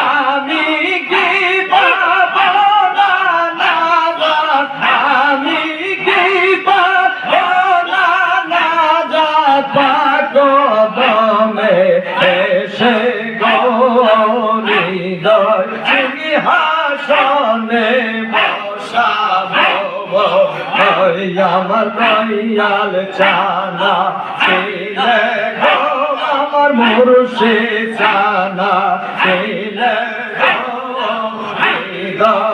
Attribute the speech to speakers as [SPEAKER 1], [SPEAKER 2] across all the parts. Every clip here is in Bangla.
[SPEAKER 1] আমি কি আমি কি পাবো না দয়াল জানা ছিলে আমার মুর্শি চানা ছিলে হৃদয়।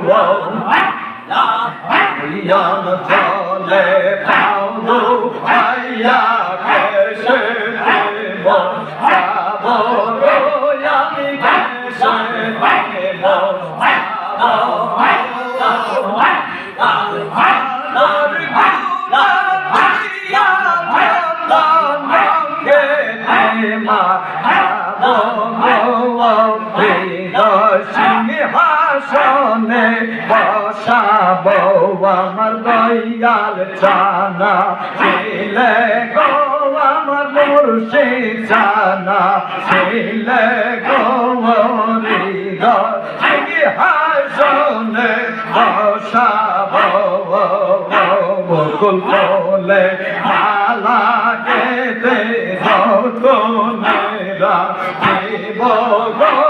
[SPEAKER 1] বসাবো ইয়ান চলে পাউদু আইয়া কেসে দেব যাব বসাবো আমার দয়াল চানা। ছিলে গো আমার মুর্শি চানা। ছিলে গো সিংহাসনে বসাবো বকুল বলে মালা গেতে যতনেরা দেব গো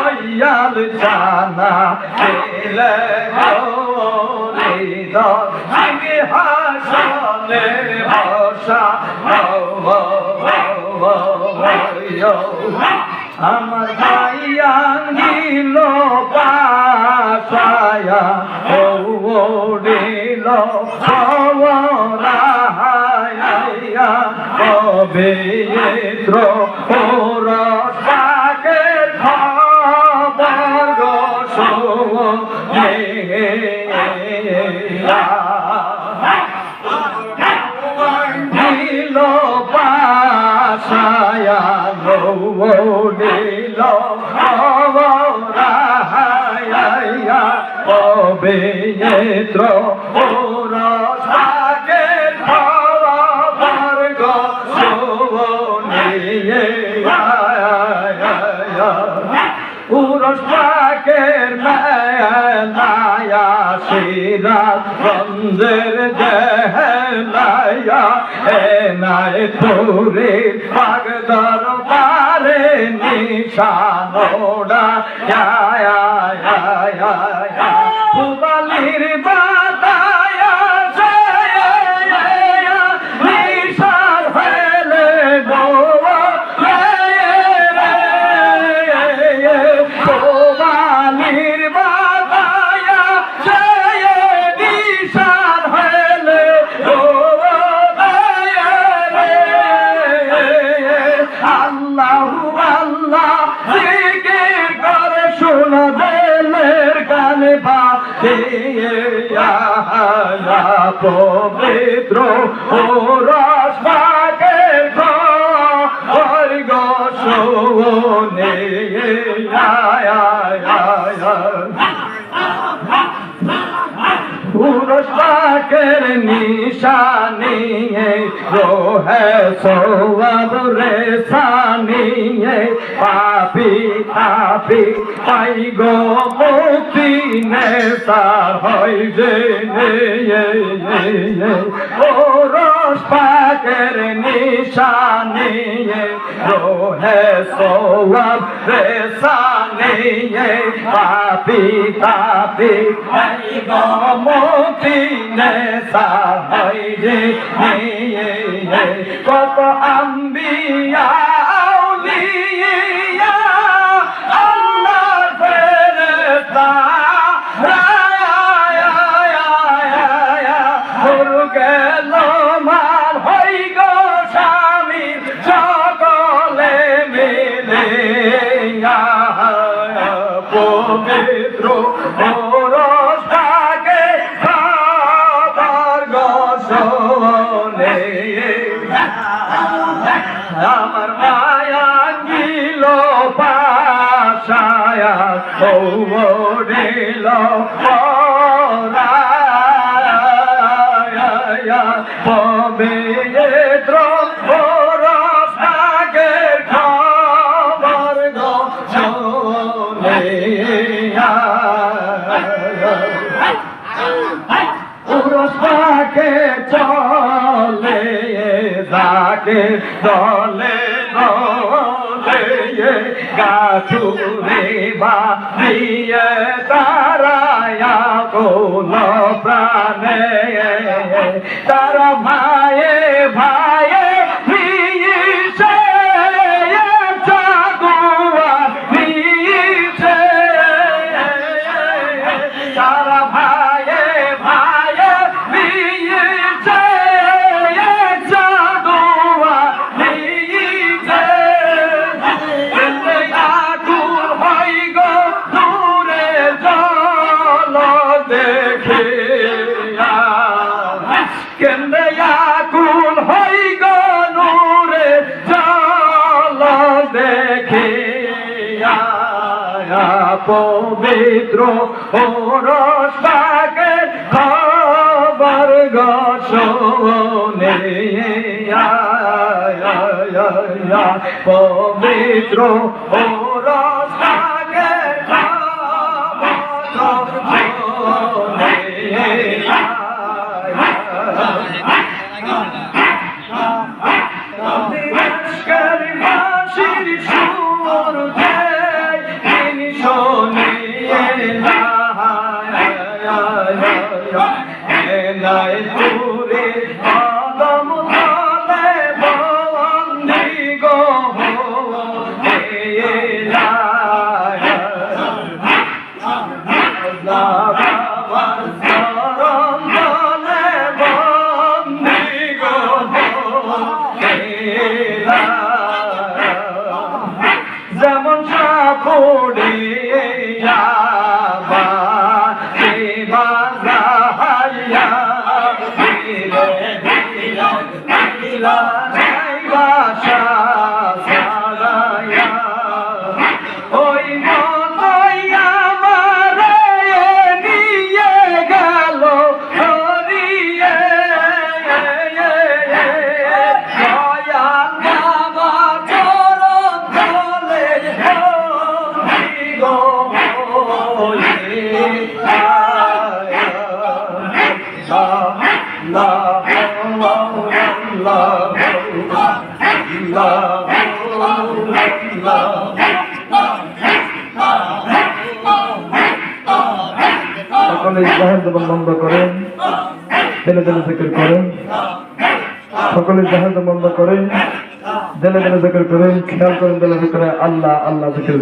[SPEAKER 1] দয়াল ছিলে গো হৃদয় সিংহাসনে বসা আমার ভাইয়া গিল পাশায়া ও দিল রাহায়া কবে দ্র কবে দ্র ওরস পাকে খবর গো উরস পাকের মায়া সিরাত বন্দের দেহলায়া এ নাই তোরে পাগ দরবারে নিশানোড়া ইয়া ইয়া পুবালির বাতায়া বাজে পবিত্র ও রস পাকে ঘর গো শোনে পুরুষ পাকের নিশানি রোহে সোয়াব রে সানি পাপি পাপি, পাই গো মুক্তি নে সার হয় যে ও পাকের নিশানি রোহে সোয়াব রেসানি পাপি পাপি গমতি নে সাহাইরে নিয়ে কত আম্বিয়া, আউলিয়া, আল্লাহর ফেরেশতা আমার মায়া গিল পাশায়া কৌড়িল পবে পরশাকে যাকে দলে দলে গাছুরে বা দিয়ে তারায়া কোন প্রাণে। তারা ভাইয়ে পবিত্র ওরসাকে খবর গসনে পবিত্র ওরসাকে খবর তিরস্কার নাই তুরে ওই
[SPEAKER 2] সকলে জাহের জবান বন্ধ করেন দিলে দিলে জিকির করেন। সকলে জাহের জবান বন্ধ করেন, জেলে জেলে জিকির করেন, খেয়াল করেন জেলে জিকির আল্লাহ আল্লাহ জিকির